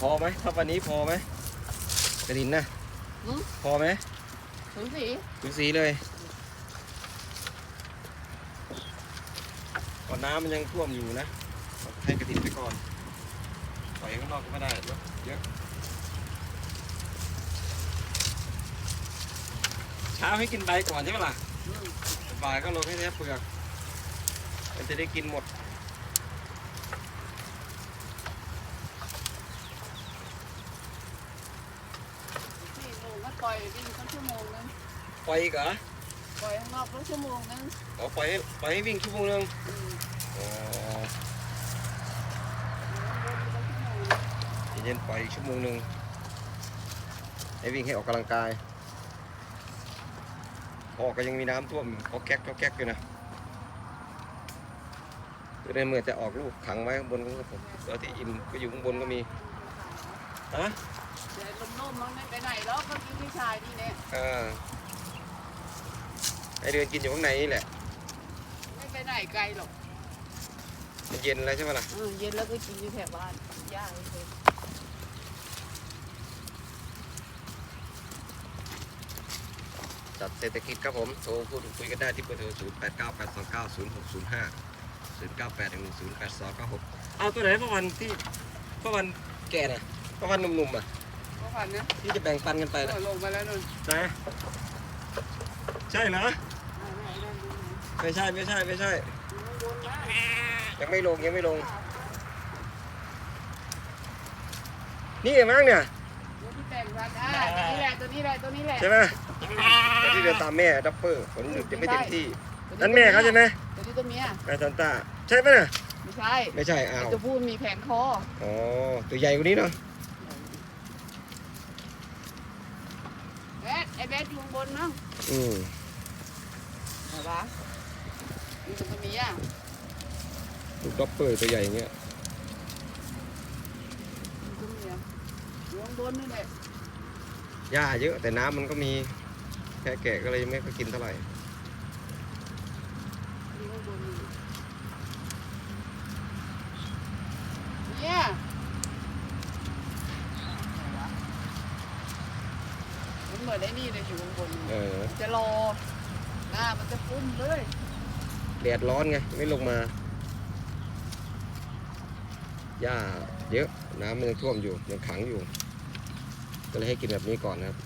พอไหมถ้าวันนี้พอไหมกระดินนะหืม พอไหมถึงสีดูสีเลยก่อนน้ำมันยังท่วมอยู่นะให้กระดินไปก่อนปล่อยข้างนอกก็ไม่ได้รถเยอะเช้าให้กินใบก่อนใช่ไหมล่ะอืมบ่ายก็ลงให้แทบเปลือก มันจะได้กินหมด สี่โมงก็ ปล่อยวิ่งสักชั่วโมงนึงปล่อยอีกเหรอปล่อยข้างนอกสักชั่วโมงนึงอ๋อปล่อยให้ปล่อยให้วิ่งชั่วโมงนึงอืมอ๋อวนอยู่สักชั่วโมงนึงเย็นๆปล่อยอีกชั่วโมงนึงให้วิ่งให้ออกกำลังกายออกก็ยังมีน้ำท่วมก็แก๊กก็แก๊กอยู่นะเดือนเมื่อจะออกลูกขังไว้ข้างบนก็ผมตัวที่อินก็อยู่ข้างบนก็มีฮะ เดี๋ยวลมๆมันไม่ไปไหนแล้วก็กินพี่ชายนี่เนี่ยอ่าให้เดินกินอยู่ข้างในนี่แหละ ไม่ไปไหนไกลหรอกมันเย็นแล้วใช่ไหมล่ะ เออเย็นแล้วก็กินอยู่แถวบ้านย่างเลยจัดเศรษฐกิจครับผม โทรพูดคุยกันได้ที่เบอร์โทร 0 8 9 8 2 9 0 6 0 5 0 9 8 1 0 8 2 9 6 เอาตัวไหนพ่อวันที่พ่อวันแก่น่ะพ่อวันหนุ่มๆอะ ก็ฝันนะที่จะแบ่งปันกันไปเอนะอลงมาแล้วนู่นใช่ใช่เหรอไม่ไม่ไม่ไม่ไม่ใช่ไม่ใช่ไม่ใช่ไม่โดนนะยังไม่ลงยังไม่ลง นี่มั้งเนี่ยเดี๋ยวที่แต่งกันอ่าตัวนี้แหละตัวนี้แหละตัวนี้แหละใช่ไหมแต่ที่เดินตามแม่ดับเบิลฝนหยุดยังไม่เต็มที่นั่นแม่เขาใช่ไหมตัวนี้ตัวเมียแม่ซันต้าใช่ไหมน่ะไม่ใช่ไม่ใช่อ้าไอ้วตัวผู้มีแผงคออ๋อตัวใหญ่กว่านี้เนาะ แบดไอ้แบดอยู่ข้างบนเนาะอืมเหรอวะนี่ตัวเมียลูกดับเบิลตัวใหญ่อย่างเงี้ยนี่ตัวเมียอยู่ข้างบนนี่แหละหญ้าเยอะแต่น้ำมันก็มีแค่แกะก็เลยไม่ค่อยกินเท่าไหร่อยู่ข้างบนนี่เนี่ยมัน เหมือนไอ้นี่เลยอยู่ข้างบนเออจะรอหน้ามันจะฟุ้มเลยแดดร้อนไง ไม่ลงมาหญ้าเยอะน้ำมันยังท่วมอยู่ยังขังอยู่ ก็เลยให้กินแบบนี้ก่อนนะครับ